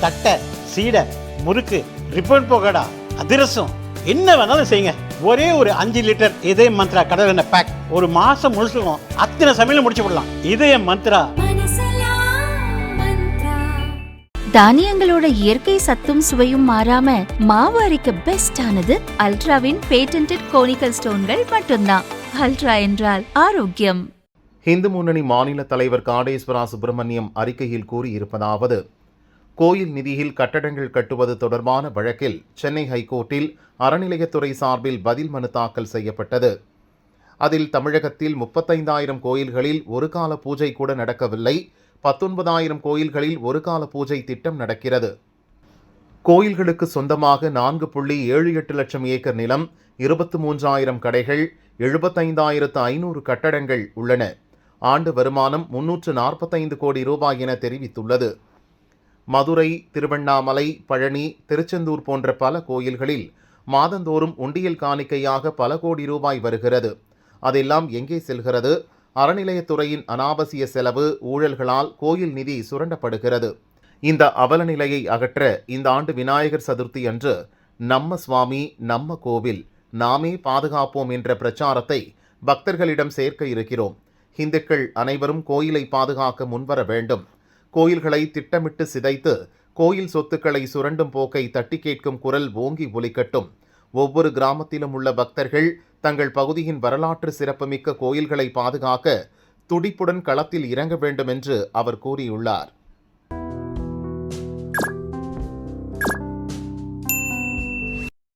தட்டை சீடை முறுக்கு ரிப்பன் போகடா அதிரசம் என்ன வேணாலும் செய்யுங்க. ஒரே ஒரு அஞ்சு லிட்டர் இதய மந்த்ரா கடல் எண்ணெய் பேக் ஒரு மாசம் முழுசுக்கும் அத்தனை சமையலும் முடிச்சு விடலாம். இதய மந்த்ரா. தானியங்களோட இயற்கை சத்தும் சுவையும் மாறாம மாவு அரைக்க பெஸ்ட் ஆனது அல்ட்ராவின் பேட்டன்ட் கோனிக்கல் ஸ்டோன்கள் மட்டும்தான். அல்ட்ரா என்றால் ஆரோக்கியம். இந்து முன்னணி மாநில தலைவர் காடேஸ்வரா சுப்பிரமணியம் அறிக்கையில் கூறியிருப்பதாவது கோயில் நிதியில் கட்டடங்கள் கட்டுவது தொடர்பான வழக்கில் சென்னை ஹைகோர்ட்டில் அறநிலையத்துறை சார்பில் பதில் மனு தாக்கல் செய்யப்பட்டது. அதில் தமிழகத்தில் முப்பத்தைந்தாயிரம் கோயில்களில் ஒரு கால பூஜை கூட நடக்கவில்லை. பத்தொன்பதாயிரம் கோயில்களில் ஒரு கால பூஜை திட்டம் நடக்கிறது. கோயில்களுக்கு சொந்தமாக நான்கு புள்ளி ஏழு எட்டு லட்சம் ஏக்கர் நிலம் இருபத்து மூன்றாயிரம் கடைகள் எழுபத்தைந்தாயிரத்து ஐநூறு கட்டடங்கள் உள்ளன. ஆண்டு வருமானம் முன்னூற்று நாற்பத்தைந்து கோடி ரூபாய் என தெரிவித்துள்ளது. மதுரை திருவண்ணாமலை பழனி திருச்செந்தூர் போன்ற பல கோயில்களில் மாதந்தோறும் உண்டியல் காணிக்கையாக பல கோடி ரூபாய் வருகிறது. அதெல்லாம் எங்கே செல்கிறது? அறநிலையத்துறையின் அனாவசிய செலவு ஊழல்களால் கோயில் நிதி சுரண்டப்படுகிறது. இந்த அவல நிலையை அகற்ற இந்த ஆண்டு விநாயகர் சதுர்த்தி அன்று நம்ம சுவாமி நம்ம கோவில் நாமே பாதுகாப்போம் என்ற பிரச்சாரத்தை பக்தர்களிடம் சேர்க்க இருக்கிறோம். இந்துக்கள் அனைவரும் கோயிலை பாதுகாக்க முன்வர வேண்டும். கோயில்களை திட்டமிட்டு சிதைத்து கோயில் சொத்துக்களை சுரண்டும் போக்கை தட்டி கேட்கும் குரல் ஓங்கி ஒலிக்கட்டும். ஒவ்வொரு கிராமத்திலும் உள்ள பக்தர்கள் தங்கள் பகுதியின் வரலாற்று சிறப்புமிக்க கோயில்களை பாதுகாக்க துடிப்புடன் களத்தில் இறங்க வேண்டும் என்று அவர் கூறியுள்ளார்.